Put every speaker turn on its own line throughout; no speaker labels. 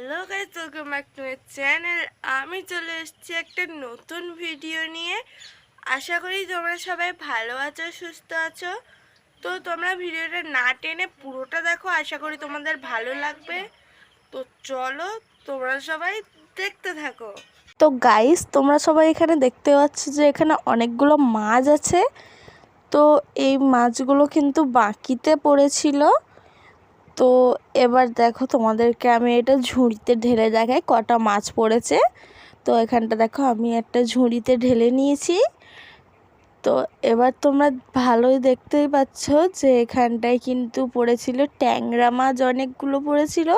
Hello guys welcome back to channel. আমি চলে এসেছি একটা নতুন ভিডিও নিয়ে। আশা করি তোমরা সবাই ভালো আছো, সুস্থ আছো। তো তোমরা ভিডিওটা না টেনে পুরোটা দেখো, আশা করি তোমাদের ভালো লাগবে। তো চলো, তোমরা সবাই দেখতে থাকো।
তো গাইস, তোমরা সবাই এখানে দেখতে পাচ্ছ যে এখানে অনেকগুলো মাছ আছে। তো এই মাছগুলো কিন্তু বাকিতে পড়েছিল। তো এবার দেখো তোমাদেরকে আমি এটা ঝুড়িতে ঢেলে দেখাই, কটা মাছ পড়েছে। তো এখানটা দেখো আমি একটা ঝুড়িতে ঢেলে নিয়েছি। তো এবার তোমরা ভালোই দেখতেই পাচ্ছ যে এখানটায় কিন্তু পড়েছিল ট্যাংরা মাছ, অনেকগুলো পড়েছিল।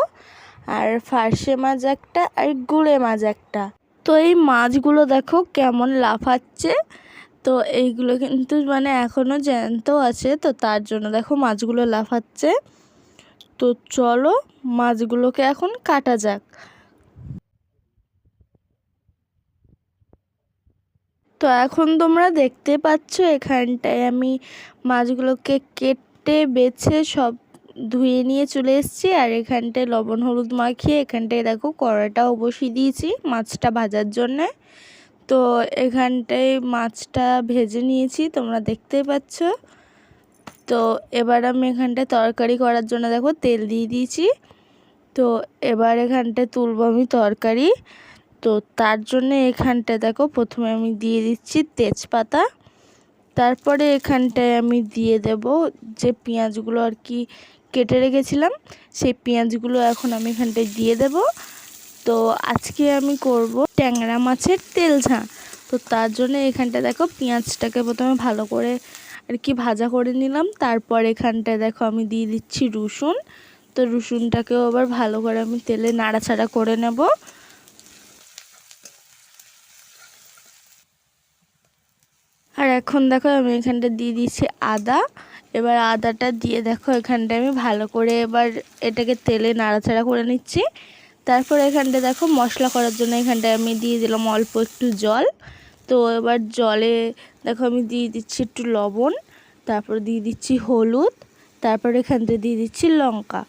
আর ফার্সে মাছ একটা আর গুলে মাছ একটা। তো এই মাছগুলো দেখো কেমন লাফাচ্ছে। তো এইগুলো কিন্তু মানে এখনও জ্যান্ত আছে, তো তার জন্য দেখো মাছগুলো লাফাচ্ছে। তো চলো মাছগুলোকে এখন কাটা যাক। তো এখন তোমরা দেখতে পাচ্ছ এখানটায় আমি মাছগুলোকে কেটে, বেছে, সব ধুয়ে নিয়ে চলে এসেছি আর এখানটায় লবণ হলুদ মাখিয়ে এখানটায় দেখো কড়াটাও বসিয়ে দিয়েছি মাছটা ভাজার জন্যে। তো এখানটায় মাছটা ভেজে নিয়েছি, তোমরা দেখতে পাচ্ছ। তো এবার আমি এখানটায় তরকারি করার জন্য দেখো তেল দিয়ে দিয়েছি। তো এবার এখানটায় তুলবো আমি তরকারি। তো তার জন্য এখানটায় দেখো প্রথমে আমি দিয়ে দিচ্ছি তেজপাতা। তারপরে এখানটায় আমি দিয়ে দেব যে পেঁয়াজগুলো আর কি কেটে রেখেছিলাম, সেই পেঁয়াজগুলো এখন আমি এখানটায় দিয়ে দেব। তো আজকে আমি করব ট্যাংরা মাছের তেল ঝাঁ তো তার জন্য এখানটা দেখো পেঁয়াজটাকে প্রথমে ভালো করে আর কি ভাজা করে নিলাম। তারপর এখানটায় দেখো আমি দিয়ে দিচ্ছি রসুন। তো রসুনটাকেও আবার ভালো করে আমি তেলে নাড়াচাড়া করে নেব। আর এখন দেখো আমি এখানটা দিয়ে দিচ্ছি আদা। এবার আদাটা দিয়ে দেখো এখানটা আমি ভালো করে এবার এটাকে তেলে নাড়াচাড়া করে নিচ্ছি। তারপর এখানটা দেখো মশলা করার জন্য এখানটায় আমি দিয়ে দিলাম অল্প একটু জল। তো এবার জলে দেখো আমি দিয়ে দিচ্ছি একটু লবণ। তারপর দিয়ে দিচ্ছি হলুদ, তারপর এখানটায় দিয়ে দিচ্ছি লঙ্কা।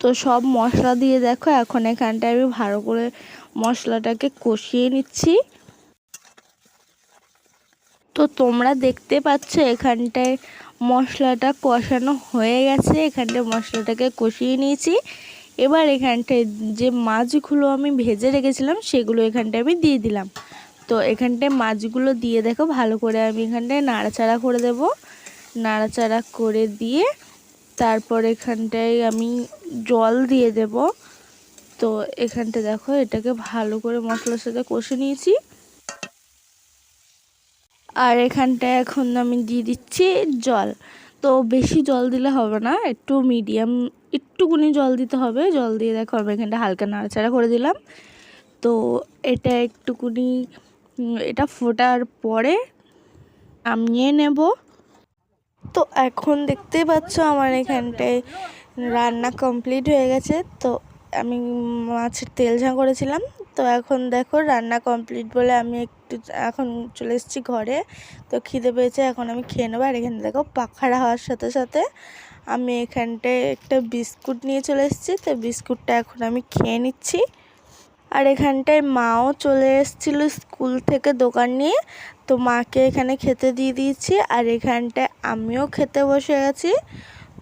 তো সব মশলা দিয়ে দেখো, এখন এখানটায় আমি ভালো করে মশলাটাকে কষিয়ে নিচ্ছি। তো তোমরা দেখতে পাচ্ছ, এখানটায় মশলাটা কষানো হয়ে গেছে, এখানটায় মশলাটাকে কষিয়ে নিয়েছি। এবার এখানটায় যে মাছগুলো আমি ভেজে রেখেছিলাম, সেগুলো এখানটায় আমি দিয়ে দিলাম। তো এখানটায় মাছগুলো দিয়ে দেখো, ভালো করে আমি এখানটায় নাড়াচাড়া করে দেব। নাড়াচাড়া করে দিয়ে তারপর এখানটায় আমি জল দিয়ে দেব। তো এখানটা দেখো, এটাকে ভালো করে মশলার সাথে কষে নিয়েছি। আর এখানটায় এখন আমি দিয়ে দিচ্ছি জল। তো বেশি জল দিলে হবে না, একটু মিডিয়াম, একটুকুনি জল দিতে হবে। জল দিয়ে দেখো আমি এখানটা হালকা নাড়াচাড়া করে দিলাম। তো এটা একটুকুনি এটা ফোটার পরে নামিয়ে নেব। তো এখন দেখতেই পাচ্ছ আমার এখানটায় রান্না কমপ্লিট হয়ে গেছে। তো আমি মাছের তেল ঝাঁ করেছিলাম। তো এখন দেখো রান্না কমপ্লিট বলে আমি একটু এখন চলে এসেছি ঘরে। তো খিদে পেয়েছে, এখন আমি খেয়ে নেব। আর এখানে দেখো পাখাড়া হওয়ার সাথে সাথে আমি এখানটায় একটা বিস্কুট নিয়ে চলে এসেছি। তো বিস্কুটটা এখন আমি খেয়ে নিচ্ছি। আর এখানটায় মাও চলে এসেছিল স্কুল থেকে দোকান নিয়ে। তো মাকে এখানে খেতে দিয়ে দিয়েছি আর এখানটায় আমিও খেতে বসে গেছি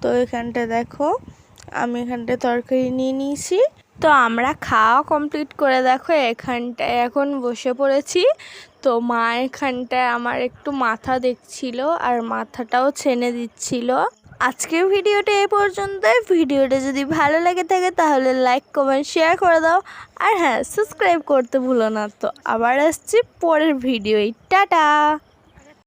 তো এখানটায় দেখো, আমি এখানটায় তরকারি নিয়ে নিয়েছি। তো আমরা খাওয়া কমপ্লিট করে দেখো, এখানটায় এখন বসে পড়েছি। তো মা এখানটায় আমার একটু মাথা দেখছিল আর মাথাটাও ছেনে দিচ্ছিল। আজকের ভিডিওটা এ পর্যন্ত ভিডিওটা যদি ভালো লেগে থাকে তাহলে লাইক কমেন্ট শেয়ার করে দাও। আর হ্যাঁ সাবস্ক্রাইব করতে ভুলো না তো। আবার আসছি পরের ভিডিওই টাটা!